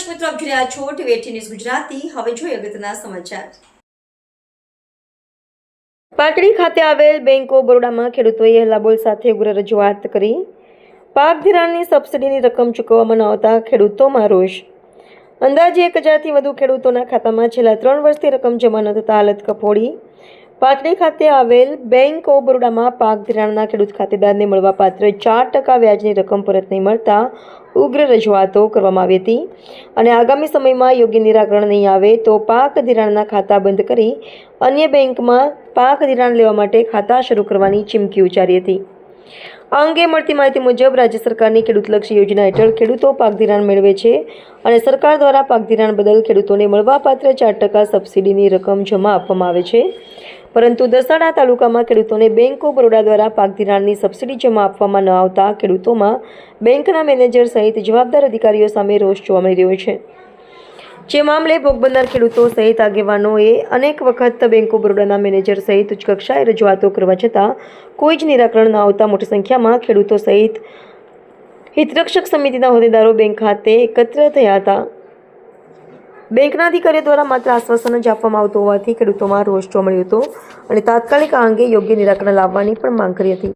દર્શક મિત્રો આપ રહ્યા છો ટીવી ગુજરાતી. હવે જોઈએ અગત્યના સમાચાર. પાટડી ખાતે આવેલ બેંક ઓફ બરોડામાં ખેડૂતોએ હલ્લાબોલ સાથે ઉગ્ર રજૂઆત કરી. પાક ધિરાણની સબસિડીની રકમ ચૂકવવામાં ન આવતા ખેડૂતોમાં રોષ. અંદાજે એક હજારથી વધુ ખેડૂતોના ખાતામાં છેલ્લા ત્રણ વર્ષથી રકમ જમા ન થતા હાલત કફોડી. પાટડી ખાતે આવેલ બેંક ઓફ બરોડામાં પાક ધિરાણના ખેડૂત ખાતેદારને મળવા પાત્ર ચાર ટકા વ્યાજની રકમ પરત નહીં મળતા ઉગ્ર રજૂઆતો કરવામાં આવી હતી. અને આગામી સમયમાં યોગ્ય નિરાકરણ નહીં આવે તો પાક ધિરાણના ખાતા બંધ કરી અન્ય બેંકમાં પાક ધિરાણ લેવા માટે ખાતા શરૂ કરવાની ચીમકી ઉચ્ચારી હતી. આ અંગે મળતી માહિતી મુજબ રાજ્ય સરકારની ખેડૂતલક્ષી યોજના હેઠળ ખેડૂતો પાક ધિરાણ મેળવે છે અને સરકાર દ્વારા પાક ધિરાણ બદલ ખેડૂતોને મળવાપાત્ર ચાર ટકા સબસિડીની રકમ જમા આપવામાં આવે છે. પરંતુ દસાડા તાલુકામાં ખેડૂતોને બેંક ઓફ બરોડા દ્વારા પાક ધિરાણની સબસિડી જમા આપવામાં ન આવતા ખેડૂતોમાં બેંકના મેનેજર સહિત જવાબદાર અધિકારીઓ સામે રોષ જોવા મળી રહ્યો છે. જે મામલે ભોગ ખેડૂતો સહિત આગેવાનોએ અનેક વખત બેંક ઓફ બરોડાના મેનેજર સહિત ઉચ્ચ કક્ષાએ રજૂઆતો કરવા છતાં કોઈ જ નિરાકરણ ન આવતા મોટી સંખ્યામાં ખેડૂતો સહિત હિતરક્ષક સમિતિના હોદ્દેદારો બેંક ખાતે એકત્ર થયા હતા. બેંકના અધિકારીઓ દ્વારા માત્ર આશ્વાસન જ આપવામાં આવતું હોવાથી ખેડૂતોમાં રોષ જોવા મળ્યો હતો અને તાત્કાલિક આ અંગે યોગ્ય નિરાકરણ લાવવાની પણ માંગ કરી હતી.